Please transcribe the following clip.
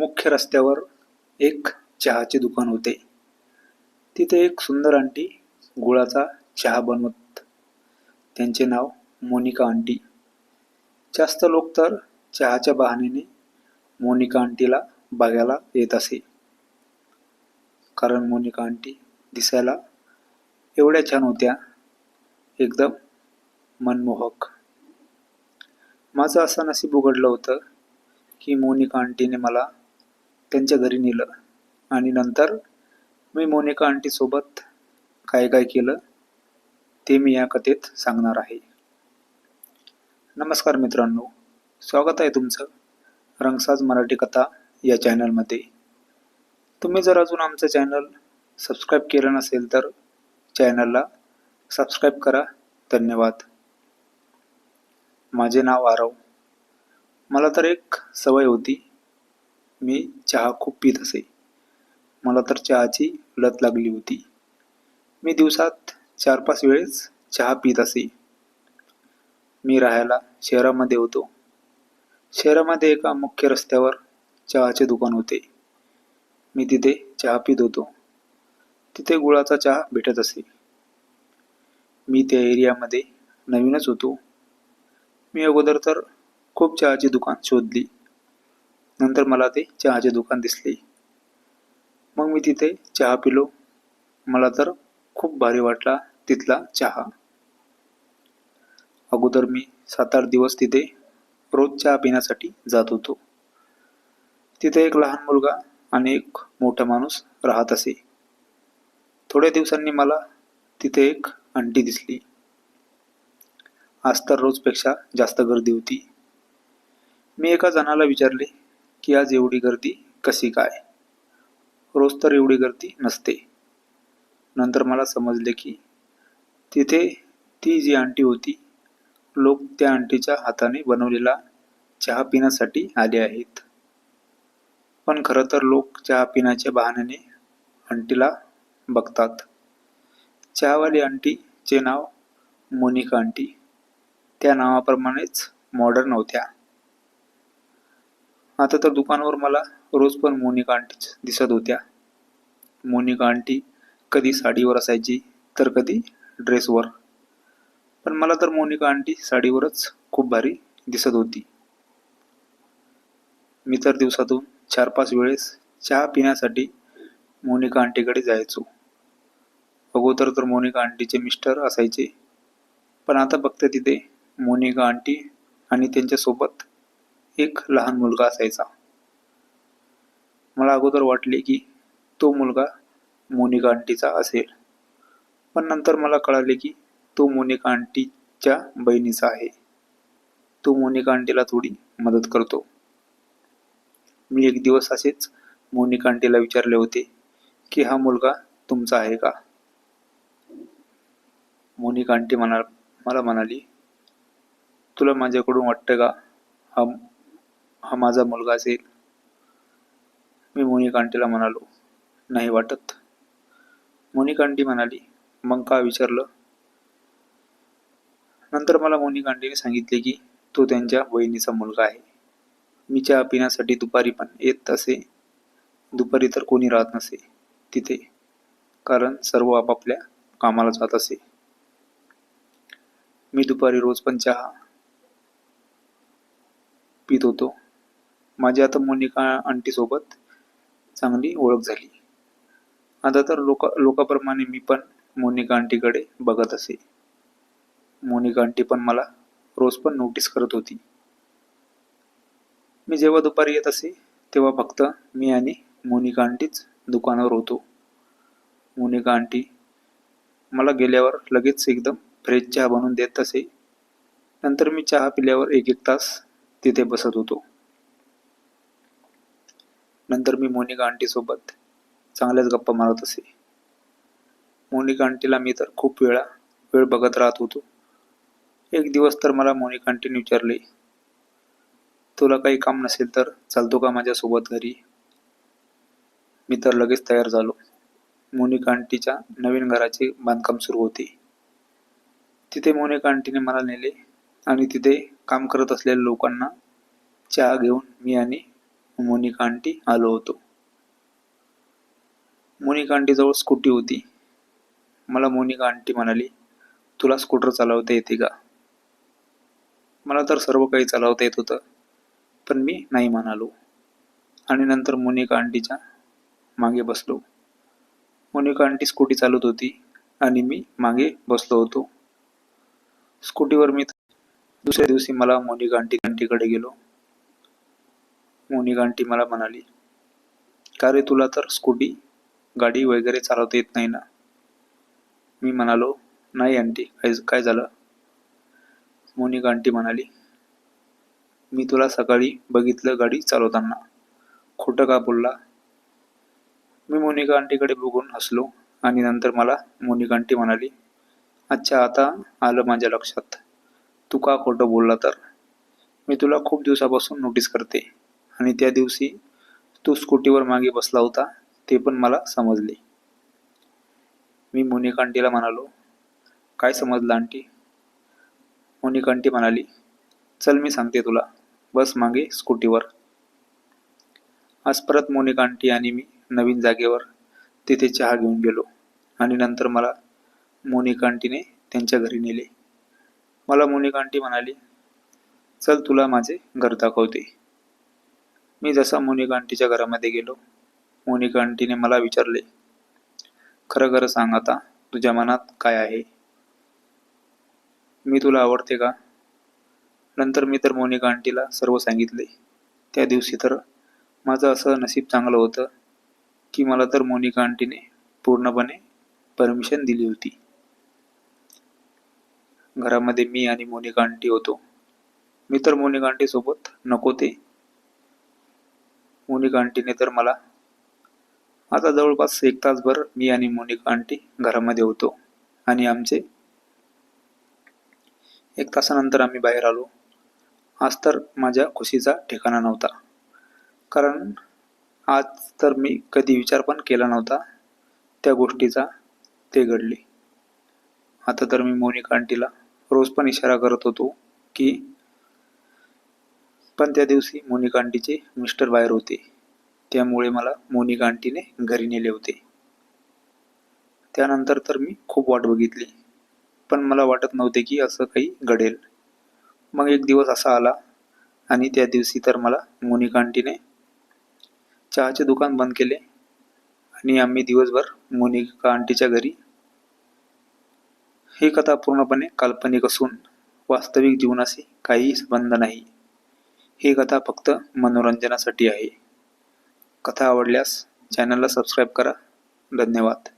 मुख्य रस्त्यावर एक चहाचे दुकान होते. तिथे एक सुंदर आंटी गुळाचा चहा बनवत. त्यांचे नाव मोनिका आंटी. जास्त लोक तर चहाच्या बहाण्याने मोनिका आंटीला बघायला येत असे. कारण मोनिका आंटी दिसायला एवढ्या छान होत्या एकदम मनमोहक. माझं असं नशीब उघडलं होतं की मोनिका आंटीने मला त्यांच्या घरी नेलं. आणि नंतर मी मोनिका आंटीसोबत काय काय केलं ते मी या कथेत सांगणार आहे. नमस्कार मित्रांनो स्वागत आहे तुमचं रंगसाज मराठी कथा या चॅनलमध्ये. तुम्ही जर अजून आमचं चॅनल सबस्क्राईब केलं नसेल तर चॅनलला सबस्क्राईब करा. धन्यवाद. माझे नाव आरव. मला तर एक सवय होती मी चहा खूप पित असे. मला तर चहाची लत लागली होती. मी दिवसात चार पाच वेळेस चहा पित असे. मी राहायला शहरामध्ये होतो. शहरामध्ये एका मुख्य रस्त्यावर चहाचे दुकान होते. मी तिथे चहा पित होतो. तिथे गुळाचा चहा भेटत असे. मी त्या एरियामध्ये नवीनच होतो. मी अगोदर तर खूप चहाची दुकान शोधली. नंतर मला ते चहाचे दुकान दिसले. मग मी तिथे चहा पिलो. मला तर खूप भारी वाटला तिथला चहा. अगोदर मी सात आठ दिवस तिथे रोज चहा पिण्यासाठी जात होतो. तिथे एक लहान मुलगा आणि एक मोठा माणूस राहत असे. थोड्या दिवसांनी मला तिथे एक आंटी दिसली. आज तर रोजपेक्षा जास्त गर्दी होती. मी एका जणाला विचारले की आज एवढी गर्दी कशी काय? रोज तर एवढी गर्दी नसते. नंतर मला समजले की तिथे ती जी आंटी होती लोक त्या आंटीच्या हाताने बनवलेला चहा पिण्यासाठी आले आहेत. पण खरं तर लोक चहा पिण्याच्या बहाण्याने आंटीला बघतात. चहावाली आंटीचे नाव मोनिका आंटी. त्या नावाप्रमाणेच मॉडर्न होत्या. आता तर दुकानावर मला रोज पण मोनिका आंटीच दिसत होत्या. मोनिका आंटी कधी साडीवर असायची तर कधी ड्रेसवर. पण मला तर मोनिका आंटी साडीवरच खूप भारी दिसत होती. मी तर दिवसातून चार पाच वेळेस चहा पिण्यासाठी मोनिका आंटीकडे जायचो. अगोदर तर मोनिका आंटीचे मिस्टर असायचे. पण आता फक्त तिथे मोनिका आंटी आणि त्यांच्यासोबत एक लहान मुलगा असायचा. मला अगोदर वाटले की तो मुलगा मोनिका आंटीचा असेल. पण नंतर मला कळाले की तो मोनिका आंटीच्या बहिणीचा आहे. तो मोनिका आंटीला थोडी मदत करतो. मी एक दिवस असेच मोनिका आंटीला विचारले होते की हा मुलगा तुमचा आहे का? मोनिका आंटी म्हणा मला म्हणाली तुला माझ्याकडून वाटतं का हा हा माझा मुलगा असेल. मी मोनिका आंटीला म्हणालो नाही वाटत. मोनिका आंटी म्हणाली मग का विचारलं? नंतर मला मोनिका आंटीने सांगितले की तो त्यांच्या बहिणीचा मुलगा आहे. मी चहा पिण्यासाठी दुपारी पण येत असे. दुपारी तर कोणी राहत नसे तिथे कारण सर्व आपापल्या कामाला जात असे. मी दुपारी रोज पण चहा पित होतो. माझी आता मोनिका आंटीसोबत चांगली ओळख झाली. आता तर लोक लोकांप्रमाणे मी पण मोनिका आंटीकडे बघत असे. मोनिका आंटी पण मला रोज पण नोटीस करत होती. मी जेव्हा दुपारी येत असे तेव्हा फक्त मी आणि मोनिका आंटीच दुकानावर होतो. मोनिका आंटी मला गेल्यावर लगेच एकदम फ्रेश चहा बनवून देत असे. नंतर मी चहा पिल्यावर एक एक तास तिथे बसत होतो. नंतर मी मोनिका आंटीसोबत चांगल्याच गप्पा मारत असे. मोनिका आंटीला मी तर खूप वेळा वेळ बघत राहत होतो. एक दिवस तर मला मोनिका आंटीने विचारले तुला काही काम नसेल तर चालतो का माझ्यासोबत घरी? मी तर लगेच तयार झालो. मोनिका आंटीच्या नवीन घराचे बांधकाम सुरू होते. तिथे मोनिका आंटीने मला नेले आणि तिथे काम करत असलेल्या लोकांना चहा घेऊन मी आणि मोनिका आंटी आलो होतो. मोनिका आंटीजवळ स्कूटी होती. मला मोनिका आंटी म्हणाली तुला स्कूटर चालवता येते का? मला तर सर्व काही चालवता येत होतं पण मी नाही म्हणालो. आणि नंतर मोनिका आंटीच्या मागे बसलो. मोनिका आंटी स्कूटी चालवत होती आणि मी मागे बसलो होतो. स्कूटीवर मी दुसऱ्या दिवशी मला मोनिका आंटी आंटीकडे गेलो. मोनिका आंटी मला म्हणाली का रे तुला तर स्कूटी गाडी वगैरे चालवता येत नाही ना? मी म्हणालो नाही आंटी काय काय झालं? मोनिका आंटी म्हणाली मी तुला सकाळी बघितलं गाडी चालवताना. खोटं का बोलला? मी मोनिका आंटीकडे बघून हसलो आणि नंतर मला मोनिका आंटी म्हणाली अच्छा आता आलं माझ्या लक्षात. तू का खोटं बोलला तर? मी तुला खूप दिवसापासून नोटीस करते. आणि त्या दिवशी तो स्कूटीवर मागे बसला होता ते पण मला समजले. मी मोनिका आंटीला म्हणालो काय समजलं आंटी? मोनिका आंटी म्हणाली चल मी सांगते तुला बस मागे स्कूटीवर. आज परत मोनिका आंटी आणि मी नवीन जागेवर तिथे चहा घेऊन गेलो आणि नंतर मला मोनिका आंटीने त्यांच्या घरी नेले. मला मोनिका आंटी म्हणाली चल तुला माझे घर दाखवते. मी जसा मोनिका आंटीच्या घरामध्ये गेलो मोनिका आंटीने मला विचारले खरं खरं सांग आता तुझ्या मनात काय आहे? मी तुला आवडते का? नंतर मी तर मोनिका आंटीला सर्व सांगितले. त्या दिवशी तर माझं असं नशीब चांगलं होतं की मला तर मोनिका आंटीने पूर्णपणे परमिशन दिली होती. घरामध्ये मी आणि मोनिका आंटी होतो. मी तर मोनिका आंटीसोबत नको ते मोनिका आंटीने तर मला. आता जवळपास एक तासभर मी आणि मोनिका आंटी घरामध्ये होतो आणि आमचे एक तासानंतर आम्ही बाहेर आलो. आज तर माझ्या खुशीचा ठिकाणा नव्हता. कारण आज तर मी कधी विचार पण केला नव्हता. त्या गोष्टीचा ते घडले. आता तर मी मोनिका आंटीला रोज पण इशारा करत होतो की पण त्या दिवशी मोनिका आंटीचे मिस्टर बाहेर होते. त्यामुळे मला मोनिका आंटीने घरी नेले होते. त्यानंतर तर मी खूप वाट बघितली. पण मला वाटत नव्हते की असं काही घडेल. मग एक दिवस असा आला आणि त्या दिवशी तर मला मोनिका आंटीने चहाचे दुकान बंद केले आणि आम्ही दिवसभर मोनिका आंटीच्या घरी. ही कथा पूर्णपणे काल्पनिक असून वास्तविक जीवनाशी काहीही संबंध नाही. ही कथा फक्त मनोरंजनासाठी आहे. कथा आवडल्यास चॅनलला सबस्क्राईब करा. धन्यवाद.